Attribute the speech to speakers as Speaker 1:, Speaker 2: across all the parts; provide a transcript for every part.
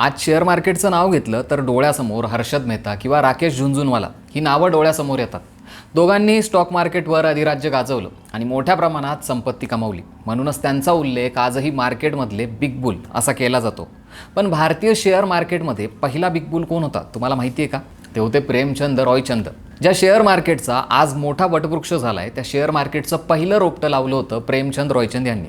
Speaker 1: आज शेअर मार्केटचं नाव घेतलं तर डोळ्यासमोर हर्षद मेहता किंवा राकेश झुंझुनवाला ही नावं डोळ्यासमोर येतात. दोघांनी स्टॉक मार्केटवर अधिराज्य गाजवलं आणि मोठ्या प्रमाणात संपत्ती कमावली. म्हणूनच त्यांचा उल्लेख आजही मार्केटमधले बिग बुल असा केला जातो. पण भारतीय शेअर मार्केटमध्ये पहिला बिग बुल कोण होता तुम्हाला माहिती आहे का? ते होते प्रेमचंद रॉयचंद. ज्या शेअर मार्केटचा आज मोठा वटवृक्ष झाला आहे त्या शेअर मार्केटचं पहिलं रोपटं लावलं होतं प्रेमचंद रॉयचंद यांनी.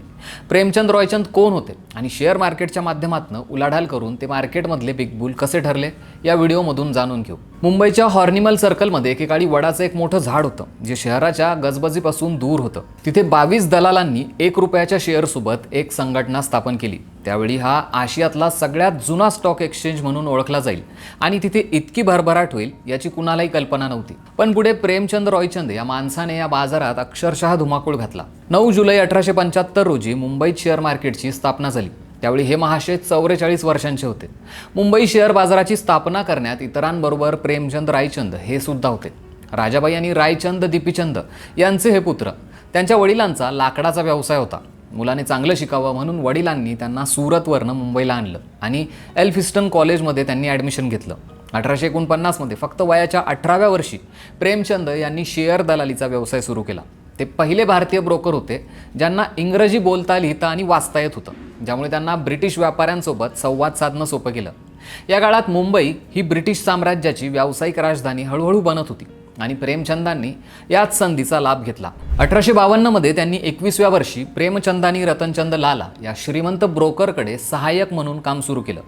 Speaker 1: प्रेमचंद रॉयचंद कोण होते? आणि शेअर मार्केटच्या माध्यमातून उलाढाल करून ते मार्केटमधले बिग बुल कसे ठरले? या व्हिडिओमधून जाणून घेऊ. मुंबईच्या हॉर्निमल सर्कलमध्ये एकेकाळी वडाचं एक मोठं झाड होतं जे शहराच्या गजबजीपासून दूर होतं. तिथे बावीस दलालांनी एक रुपयाच्या शेअरसोबत एक संघटना स्थापन केली. त्यावेळी हा आशियातला सगळ्यात जुना स्टॉक एक्सचेंज म्हणून ओळखला जाईल. आणि तिथे इतकी भरभराट होईल याची कुणालाही कल्पना नव्हती. पण पुढे प्रेमचंद रॉयचंद या माणसाने या बाजारात अक्षरशः धुमाकूळ घातला. नऊ जुलै अठराशे पंच्याहत्तर रोजी मुंबईत शेअर मार्केटची स्थापना झाली. त्यावेळी हे महाशय चौवेचाळीस वर्षांचे होते. मुंबई शेअर बाजाराची स्थापना करण्यात इतरांबरोबर प्रेमचंद रायचंद हे सुद्धा होते. राजाबाई आणि रायचंद दीपीचंद यांचे हे पुत्र. त्यांच्या वडिलांचा लाकडाचा व्यवसाय होता. मुलाने चांगलं शिकावं म्हणून वडिलांनी त्यांना सुरतवरनं मुंबईला आणलं आणि एल्फिस्टन कॉलेजमध्ये त्यांनी ॲडमिशन घेतलं. अठराशे एकोणपन्नासमध्ये फक्त वयाच्या अठराव्या वर्षी प्रेमचंद यांनी शेअर दलालीचा व्यवसाय सुरू केला. ते पहिले भारतीय ब्रोकर होते ज्यांना इंग्रजी बोलता लिहिता आणि वाचता येत होतं. ज्यामुळे त्यांना ब्रिटिश व्यापाऱ्यांसोबत संवाद साधणं सोपं केलं या काळात मुंबई ही ब्रिटिश साम्राज्याची व्यावसायिक राजधानी हळूहळू बनत होती आणि प्रेमचंदांनी याच संधीचा लाभ घेतला. अठराशे बावन्नमध्ये त्यांनी एकवीसव्या वर्षी प्रेमचंदानी रतनचंद लाला या श्रीमंत ब्रोकरकडे सहाय्यक म्हणून काम सुरू केलं.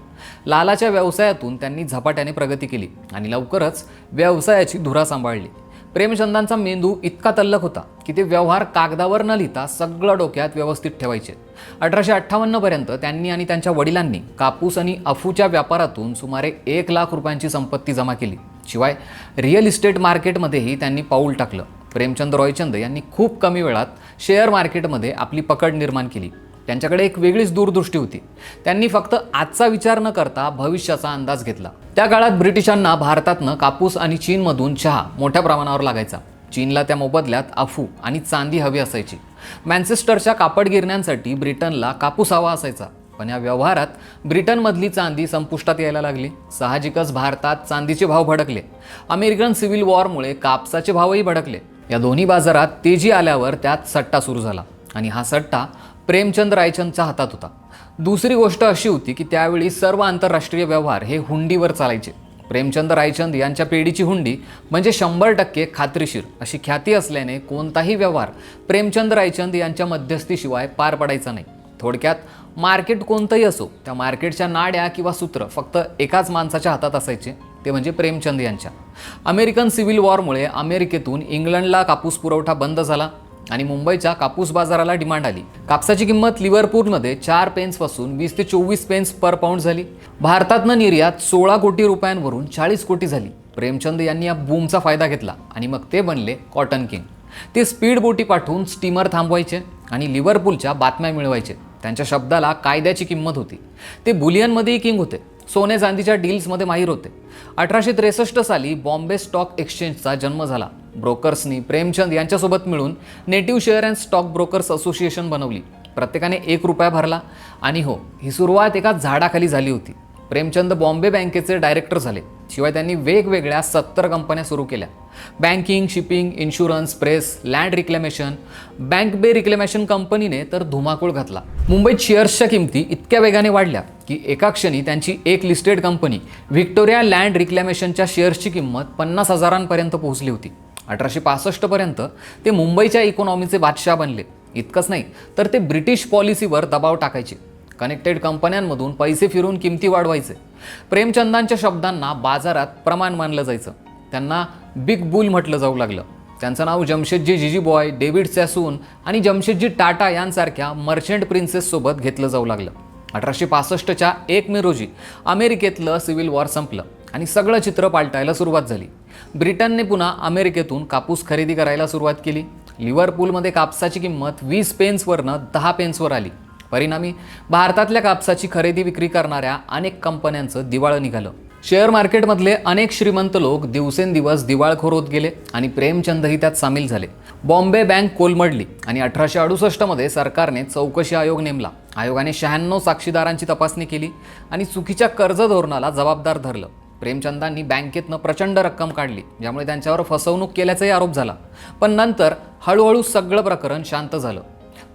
Speaker 1: लालाच्या व्यवसायातून त्यांनी झपाट्याने प्रगती केली आणि लवकरच व्यवसायाची धुरा सांभाळली. प्रेमचंदांचा मेंदू इतका तल्लक होता की ते व्यवहार कागदावर न लिहिता सगळं डोक्यात व्यवस्थित ठेवायचे. अठराशे अठ्ठावन्नपर्यंत त्यांनी आणि त्यांच्या वडिलांनी कापूस आणि अफूच्या व्यापारातून सुमारे एक लाख रुपयांची संपत्ती जमा केली. शिवाय रिअल इस्टेट मार्केटमध्येही त्यांनी पाऊल टाकलं. प्रेमचंद रॉयचंद यांनी खूप कमी वेळात शेअर मार्केटमध्ये आपली पकड निर्माण केली. त्यांच्याकडे एक वेगळीच दूरदृष्टी होती. त्यांनी फक्त आजचा विचार न करता भविष्याचा अंदाज घेतला. त्या काळात ब्रिटिशांना भारतातनं कापूस आणि चीनमधून चहा मोठ्या प्रमाणावर लागायचा. चीनला त्या मोबदल्यात अफू आणि चांदी हवी असायची. मॅन्चेस्टरच्या कापड गिरण्यांसाठी ब्रिटनला कापूस हवा असायचा. पण या व्यवहारात ब्रिटनमधली चांदी संपुष्टात यायला लागली. साहजिकच भारतात चांदीचे भाव भडकले. अमेरिकन सिव्हिल वॉरमुळे कापसाचे भावही भडकले. या दोन्ही बाजारात तेजी आल्यावर त्यात सट्टा सुरू झाला. आणि हा सट्टा प्रेमचंद रायचंदच्या हातात होता. दुसरी गोष्ट अशी होती की त्यावेळी सर्व आंतरराष्ट्रीय व्यवहार हे हुंडीवर चालायचे. प्रेमचंद रायचंद यांच्या पेढीची हुंडी म्हणजे शंभर टक्के खात्रीशीर अशी ख्याती असल्याने कोणताही व्यवहार प्रेमचंद रायचंद यांच्या मध्यस्थीशिवाय पार पडायचा नाही. थोडक्यात मार्केट कोणतंही असो त्या मार्केटच्या नाड्या किंवा सूत्र फक्त एकाच माणसाच्या हातात असायचे ते म्हणजे प्रेमचंद यांच्या. अमेरिकन सिव्हिल वॉरमुळे अमेरिकेतून इंग्लंडला कापूस पुरवठा बंद झाला. आणि मुंबईच्या कापूस बाजाराला डिमांड आली. कापसाची किंमत लिव्हरपूलमध्ये चार पेन्सपासून वीस ते चोवीस पेन्स पर पाऊंड झाली. भारतातनं निर्यात सोळा कोटी रुपयांवरून चाळीस कोटी झाली. प्रेमचंद यांनी या बूमचा फायदा घेतला आणि मग ते बनले कॉटन किंग. ते स्पीड बोटी पाठवून स्टीमर थांबवायचे आणि लिव्हरपूलच्या बातम्या मिळवायचे. त्यांच्या शब्दाला कायद्याची किंमत होती. ते बुलियनमध्येही किंग होते. सोने चांदीच्या डील्समध्ये माहीर होते. अठराशे त्रेसष्ट साली बॉम्बे स्टॉक एक्सचेंजचा जन्म झाला. ब्रोकर्सनी प्रेमचंद यांच्यासोबत मिळून native share and stock brokers association बनवली. प्रत्येकाने एक रुपया भरला. आणि हो ही सुरुवात एका झाडाखाली झाली होती. प्रेमचंद बॉम्बे बँकेचे डायरेक्टर झाले. शिवाय त्यांनी वेगवेगळ्या सत्तर कंपन्या सुरू केल्या. Banking shipping insurance press land reclamation. Bank bay reclamation कंपनीने तर धुमाकूळ घातला. मुंबईत शेअर्सच्या किमती इतक्या वेगाने वाढल्या की एका क्षणी त्यांची एक लिस्टेड कंपनी व्हिक्टोरिया लँड रिक्लॅमेशनच्या शेअर्सची किंमत पन्नास हजारांपर्यंत पोहोचली होती. अठराशे पासष्टपर्यंत ते मुंबईच्या इकॉनॉमीचे बादशाह बनले. इतकंच नाही तर ते ब्रिटिश पॉलिसीवर दबाव टाकायचे. कनेक्टेड कंपन्यांमधून पैसे फिरून किमती वाढवायचे. प्रेमचंदांच्या शब्दांना बाजारात प्रमाण मानलं जायचं. त्यांना बिग बुल म्हटलं जाऊ लागलं. त्यांचं नाव Jamsetji Jeejeebhoy David Sassoon आणि जमशेदजी टाटा यांसारख्या मर्चंट प्रिन्सेससोबत घेतलं जाऊ लागलं. अठराशे पासष्टच्या एक मे रोजी अमेरिकेतलं सिव्हिल वॉर संपलं आणि सगळं चित्र पालटायला सुरुवात झाली. ब्रिटनने पुन्हा अमेरिकेतून कापूस खरेदी करायला सुरुवात केली. लिव्हरपूलमध्ये कापसाची किंमत वीस पेन्सवरनं दहा पेन्सवर आली. परिणामी भारतातल्या कापसाची खरेदी विक्री करणाऱ्या अनेक कंपन्यांचं दिवाळं निघालं. शेअर मार्केटमधले अनेक श्रीमंत लोक दिवसेंदिवस दिवाळखोर होत गेले आणि प्रेमचंदही त्यात सामील झाले. बॉम्बे बँक कोलमडली आणि अठराशे अडुसष्टमध्ये सरकारने चौकशी आयोग नेमला. आयोगाने शहाण्णव साक्षीदारांची तपासणी केली आणि चुकीच्या कर्ज धोरणाला जबाबदार धरलं. प्रेमचंदांनी बँकेतनं प्रचंड रक्कम काढली ज्यामुळे त्यांच्यावर फसवणूक केल्याचाही आरोप झाला. पण नंतर हळूहळू सगळं प्रकरण शांत झालं.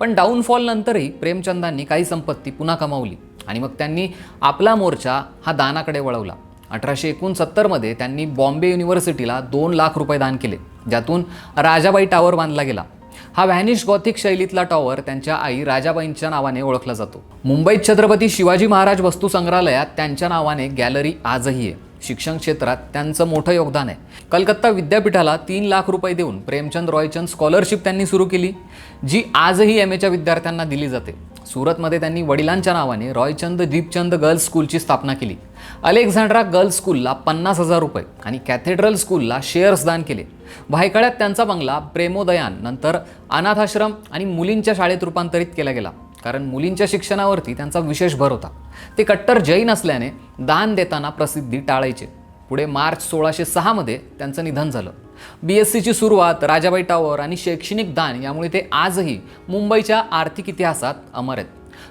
Speaker 1: पण डाऊनफॉल नंतरही प्रेमचंदांनी काही संपत्ती पुन्हा कमावली आणि मग त्यांनी आपला मोर्चा हा दानाकडे वळवला. अठराशे एकोणसत्तरमध्ये त्यांनी बॉम्बे युनिव्हर्सिटीला दोन लाख रुपये दान केले ज्यातून राजाबाई टावर बांधला गेला. हा व्हॅनिश गॉथिक शैलीतला टॉवर त्यांच्या आई राजाबाईंच्या नावाने ओळखला जातो. मुंबईत छत्रपती शिवाजी महाराज वस्तू संग्रहालयात त्यांच्या नावाने गॅलरी आजही आहे. शिक्षण क्षेत्रात त्यांचं मोठं योगदान आहे. कलकत्ता विद्यापीठाला तीन लाख रुपये देऊन प्रेमचंद रॉयचंद स्कॉलरशिप त्यांनी सुरू केली जी आजही एम एच्या विद्यार्थ्यांना दिली जाते. सुरतमध्ये त्यांनी वडिलांच्या नावाने रॉयचंद दीपचंद गर्ल्स स्कूलची स्थापना केली. अलेक्झांड्रा गर्ल्स स्कूलला पन्नास हजार रुपये आणि कॅथेड्रल स्कूलला शेअर्स दान केले. भायखळ्यात त्यांचा बंगला प्रेमोदयान नंतर अनाथाश्रम आणि मुलींच्या शाळेत रूपांतरित केला गेला. कारण मुलींच्या शिक्षणावरती त्यांचा विशेष भर होता. ते कट्टर जैन असल्याने दान देताना प्रसिद्धी टाळायचे. पुढे मार्च सोळाशे सहामध्ये त्यांचं निधन झालं. बी एस सीची सुरुवात राजाबाई टावर आणि शैक्षणिक दान यामुळे ते आजही मुंबईच्या आर्थिक इतिहासात अमर आहेत.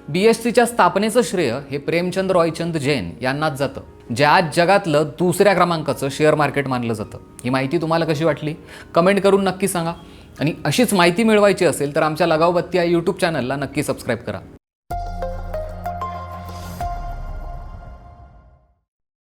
Speaker 1: बी एस सीच्या स्थापनेचं श्रेय हे प्रेमचंद रॉयचंद जैन यांनाच जातं. जे आज जगातलं दुसऱ्या क्रमांकाचं शेअर मार्केट मानलं जातं. ही माहिती तुम्हाला कशी वाटली? कमेंट करून नक्की सांगा. आणि अशीच माहिती मिळवायची असेल तर आमच्या लगावबत्ती या यूट्यूब चॅनलला नक्की सबस्क्राईब करा.